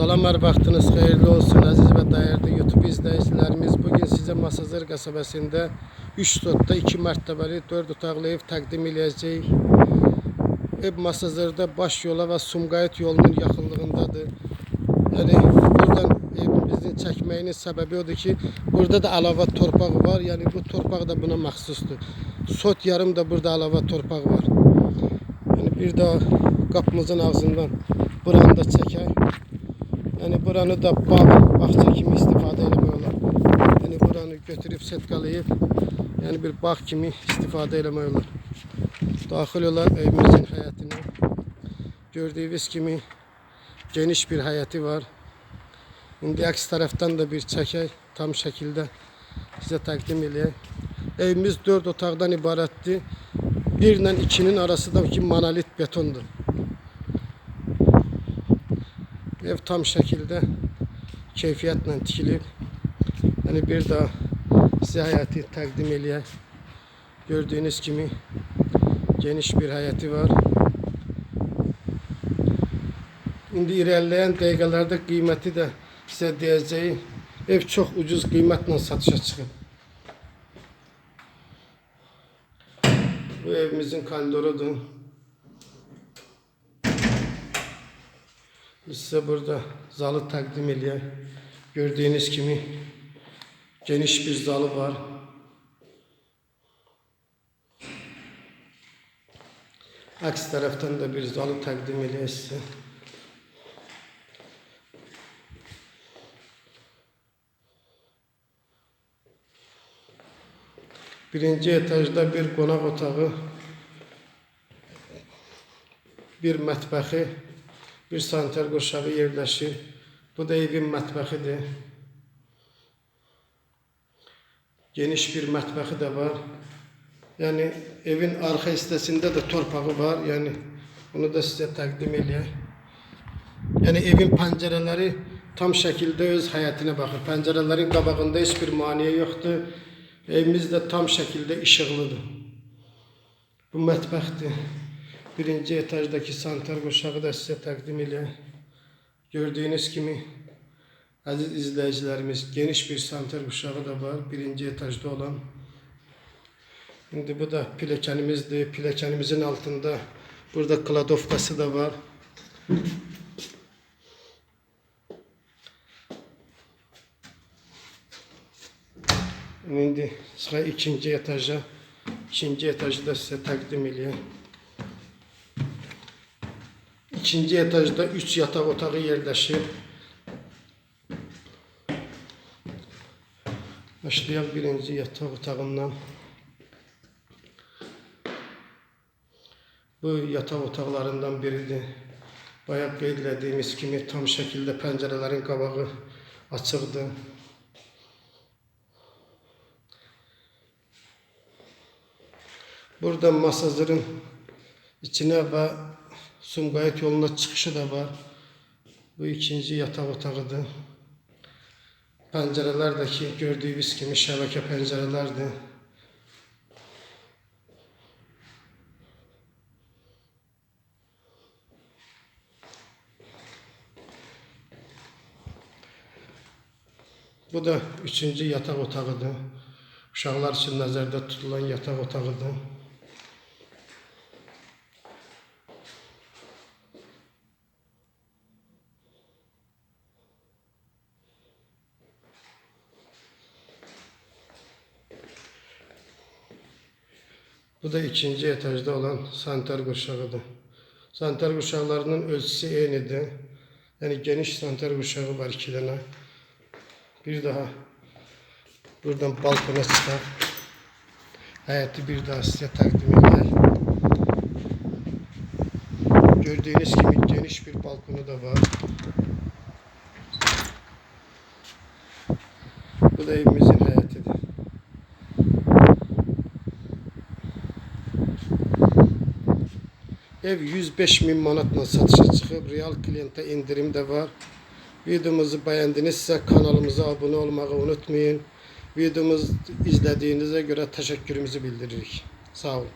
Salamlar vaxtınız xeyirli olsun əziz və dəyərli YouTube izləyicilərimiz. Bu gün sizə Masazır qəsəbəsində 3 sotda 2 mərtəbəli 4 otaqlı ev təqdim edəcəyik. Ev Masazırda baş yola və Sumqayıt yolunun yaxınlığındadır. Yəni buradan evimizin çəkməyinin səbəbi odur ki, burada da əlavə torpaq var. Yəni bu torpaq da buna məxsusdur. Sot yarım da burada əlavə torpaq var. Yəni bir də qapımızın ağzından buranı da çəkək. Yani buranı da bağ, bahçe kimi istifadə eləmək olar. Yani buranı götürüb setkalayıb, yani bir bağ kimi istifadə eləmək olar. Daxil olar evimizin həyətinə. Gördüyünüz kimi geniş bir həyəti var. İndi əks tərəfdən də bir çəkək, tam şəkildə sizə təqdim eləyək. Evimiz 4 otaqdan ibarətdir. 1 ilə 2-nin arası da ki monolit betondur. Ev tam şəkildə keyfiyyətlə tikilib. Yəni bir daha sizə həyəti təqdim eləyək. Gördüyünüz kimi geniş bir həyəti var. İndi irəliləyən dəqiqələrdə qiyməti də sizə deyəcəyim. Ev çox ucuz qiymətlə satışa çıxıb. Bu evimizin koridorudur. Biz size burada zalı takdim ediyor. Gördüğünüz gibi geniş bir zalı var. Aksi taraftan da bir zalı takdim ediyor size. Birinci etajda bir konak otağı, bir mətbəxi bir sanitar qoşağı yerləşir. Bu da evin mətbəxidir. Geniş bir mətbəxi də var. Yəni evin arxa hissəsində də torpağı var. Yəni bunu da sizə təqdim eləyək. Yəni evin pəncərələri tam şəkildə öz həyətinə baxır. Pəncərələrin qabağında heç bir maneə yoxdur. Evimiz də tam şəkildə işıqlıdır. Bu mətbəxdir. Birinci etajdaki santar qoşağı da sizə təqdim eləyək. Gördüyünüz kimi əziz izləyicilərimiz geniş bir santar quşağı da var. Birinci etajda olan. İndi bu da pilləkənimizdir. Pilləkənimizin altında burada kladovkası da var. İndi sıra ikinci etaja. İkinci etajı da size təqdim eləyək. İkinci etajda 3 yataq otağı yerləşir. Başlayaq birinci yataq otağından. Bu yataq otaqlarından biridir. Bayaq qeyd etdiyimiz kimi tam şəkildə pəncərələrin qabağı açıqdır. Burada masajların içine ve Sumgayıt yoluna çıkışı da var. Bu ikinci yatak otağıdır. Pencerelerdeki gördüğünüz gibi şebeke pencerelerdi. Bu da üçüncü yatak otağıdır. Uşaqlar için nəzərdə tutulan yatak otağıdır. Bu da ikinci etajda olan santer qurşağıdır. Santer qurşaqlarının ölçüsü eynidir. Yəni geniş santer qurşağı var iki dənə. Bir daha buradan balkona çıxaq. Həyəti bir daha sizə təqdim edək. Gördüyünüz kimi geniş bir balkonu da var. Bu da evimizin Ev 105 min manatla satışa çıxıb. Real klientə indirim də var. Videomuzu bəyəndinizsə kanalımıza abunə olmağı unutmayın. Videomuzu izlədiyinizə görə təşəkkürümüzü bildiririk. Sağ olun.